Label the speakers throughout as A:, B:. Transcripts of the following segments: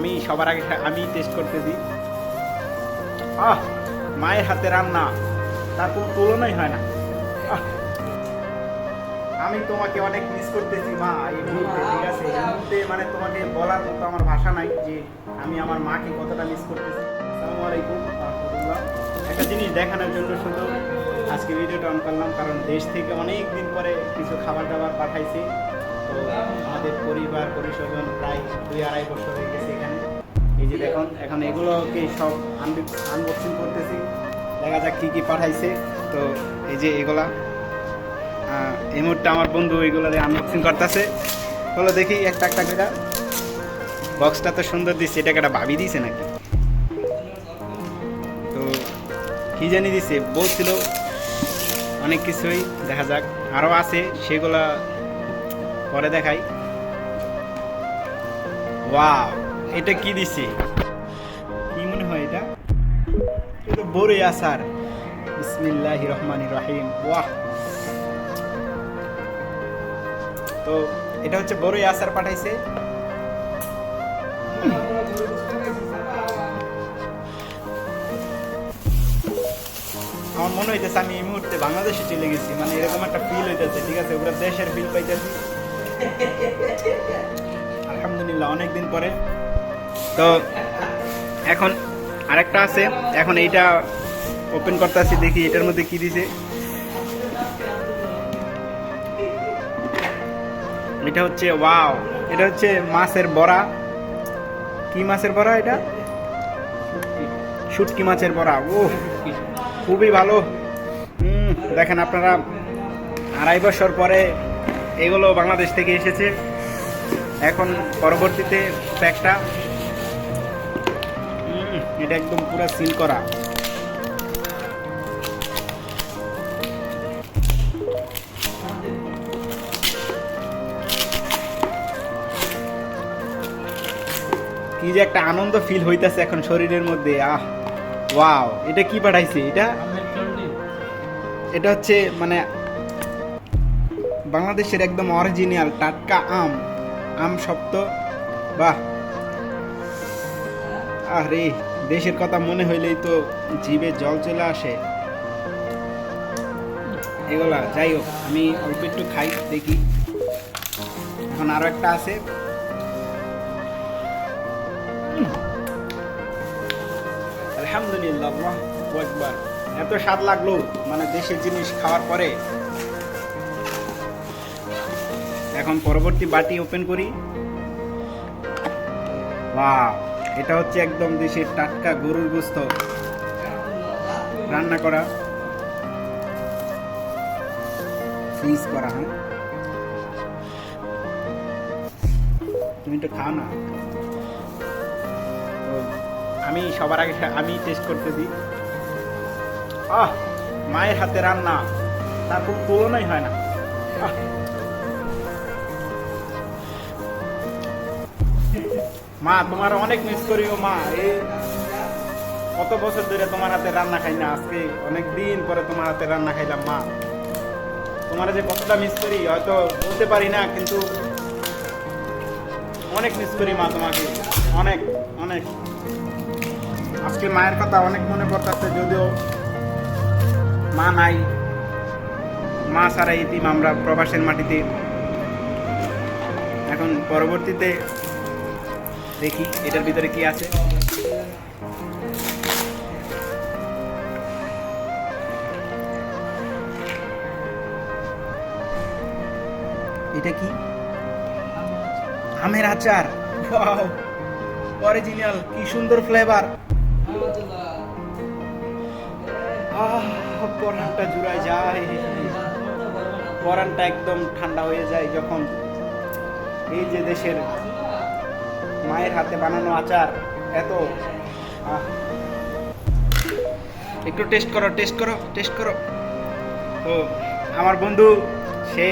A: আমি সবার আগে আমি টেস্ট করতেছি। আহ, মায়ের হাতে রান্না, তার কোনো তুলনাই হয় না। আমি তোমাকে অনেক মিস করতেছি, মা, এই মুহূর্তে, ঠিক আছে? এই মুহূর্তে মানে তোমাকে বলার মতো আমার ভাষা নাই যে আমি আমার মাকে কতটা মিস করতেছি। আসসালামু আলাইকুম একটা জিনিস দেখানোর জন্য শুধু আজকে ভিডিওটা অন করলাম, কারণ দেশ থেকে অনেক দিন পরে কিছু খাবার দাবার পাঠাইছে। তো আমাদের পরিবার, পরিস্বজন প্রায় দুই আড়াই বছর হয়ে গেছে এখানে। এই যে দেখুন, এখন এগুলোকে সব আনবক্সিং করতেছি। দেখা যাক কী কী পাঠাইছে। তো এই যে এগুলা এই মুহূর্তে আমার বন্ধু এগুলো আনবক্সিং করতেছে। হলো দেখি একটা একটা করে। বক্সটা তো সুন্দর দিচ্ছে এটাকে একটা ভাবি দিছে নাকি? তো কি জানি দিছে, বলছিল অনেক কিছুই, দেখা যাক। আরও আছে, সেগুলা পরে দেখাই। ওয়াও, এটা কি দিছে? কি মনে হয় এটা? এটা বড়ে আসার বিসমিল্লাহ রহমান রহিম। ওয়াহ। তো এটা হচ্ছে বড়ই আসার পাঠাইছে। আমার মনে হইতেছে আমি এই মুহূর্তে বাংলাদেশে চলে গেছি। মানে এরকম একটা ফিল হইতেছে, ঠিক আছে? ওরা দেশের ফিল পাইতেছি। আলহামদুলিল্লাহ, অনেকদিন পরে। তো এখন আরেকটা আছে। এখন এইটা ওপেন করতেছি, দেখি এটার মধ্যে কি দিছে। এটা হচ্ছে ওয়াও এটা হচ্ছে মাছের বড়া। কি মাছের বড়া এটা? শুটকি মাছের বড়া ও খুবই ভালো। দেখেন আপনারা আড়াই বছর পরে এগুলো বাংলাদেশ থেকে এসেছে। এখন পরবর্তীতে প্যাকটা। এটা একদম পুরো সিল করা। কি যে একটা আনন্দ ফিল হইতাছে এখন শরীরের মধ্যে। আহ ওয়াও এটা কি পাঠাইছে? এটা এটা হচ্ছে মানে বাংলাদেশের একদম অরিজিনাল টাটকা আম আম শক্ত বাহ। আরে, দেশের কথা মনে হইলেই তো জিভে জল চলে আসে। এগুলা, যাই হোক, আমি অল্প একটু খাই, দেখি। এখন আরও একটা আছে। আলহামদুলিল্লাহ আকবার। এত স্বাদ লাগল মানে দেশের জিনিস খাওয়ার পরে। এখন পরবর্তী বাটি ওপেন করি। বাহ এটা হচ্ছে একদম দেশের টাটকা গরুর গোস্ত। রান্না করা। ফ্রিজ করা হ্যাঁ? তুমি তো খাও না। আমি সবার আগে আমি টেস্ট করতেছি। আহ, মায়ের হাতে রান্না। তার কোনো তুলনাই হয় না। মা তোমার অনেক মিস করি ও মা। এই কত বছর ধরে তোমার হাতে রান্না খাই না, আজকে অনেক দিন পরে তোমার হাতে রান্না খাইলাম মা। তোমার যে কতটা মিস করি, হয়তো বলতে পারি না, কিন্তু অনেক মিস করি মা তোমাকে। অনেক অনেক। আজকে মায়ের কথা অনেক মনে পড়তেছে, যদিও মা নাই। মা সারা ইতিম আমরা প্রবাসের মাটিতে। এখন পরবর্তীতে দেখি, এটার ভিতরে কি আছে? এটা কি? আমের আচার। অরিজিনাল কি সুন্দর ফ্লেভার পরানটা জুড়ায় যায়। পরানটা একদম ঠান্ডা হয়ে যায় যখন এই যে দেশের মায়ের হাতে বানানো আচার, এত। একটু টেস্ট করো টেস্ট করো টেস্ট করো। তো, আমার বন্ধু, সে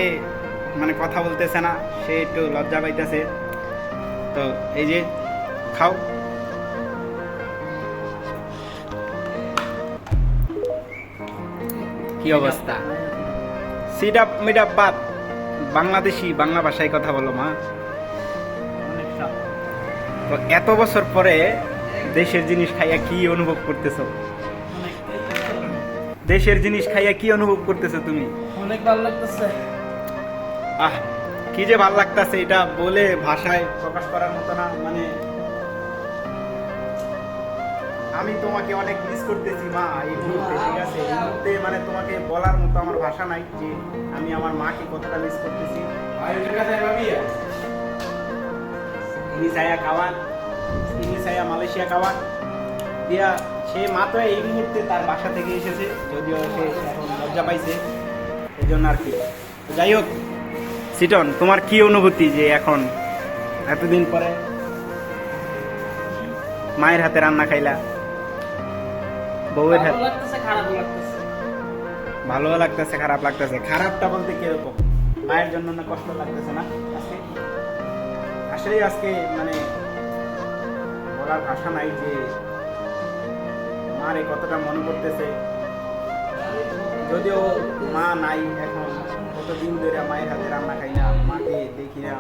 A: মানে কথা বলতেছে না, সে একটু লজ্জা পাইতেছে। তো, এই যে, খাও। কি অবস্থা? সিডাপ মিডাপ বাদ। বাংলাদেশি, বাংলা ভাষায় কথা বলো, মা। তো এত বছর পরে দেশের জিনিস খাইয়া কি অনুভব করতেছো? দেশের জিনিস খাইয়া কি অনুভব করতেছো তুমি?
B: অনেক ভালো লাগতেছে।
A: আহ কি যে ভালো লাগতাছে এটা বলে ভাষায় প্রকাশ করার মতো না মানে আমি তোমাকে অনেক মিস করতেছি মা এই মুহূর্তে ঠিক আছে? এই মুহূর্তে মানে তোমাকে বলার মতো আমার ভাষা নাই যে আমি আমার মাকে কতটা মিস করতেছি। ইনি ছায়া খাওয়ান ইনি ছায়া মালয়েশিয়া খাওয়ান। দিয়া সে মাত্র এই মুহূর্তে তার বাসা থেকে এসেছে যদিও সে এখন লজ্জা পাইছে। এই জন্য আর কি। যাই হোক সিটন তোমার কি অনুভূতি যে এখন এতদিন পরে মায়ের হাতে রান্না খাইলা? বউয়ের হাতে ভালো লাগতেছে খারাপ লাগতেছে। খারাপটা বলতে কীরকম? মায়ের জন্য না কষ্ট লাগতেছে না? আজকে আজকে মানে বলার ভাষা নাই যে মারে কতটা মনে করতেছে। যদিও মা নাই এখন, কতদিন ধরে মায়ের হাতে রান্না খাই না, মাকে দেখি না।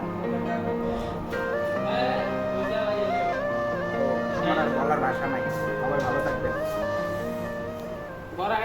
A: আমার আর বলার ভাষা নাই। সবাই ভালো থাকবেন।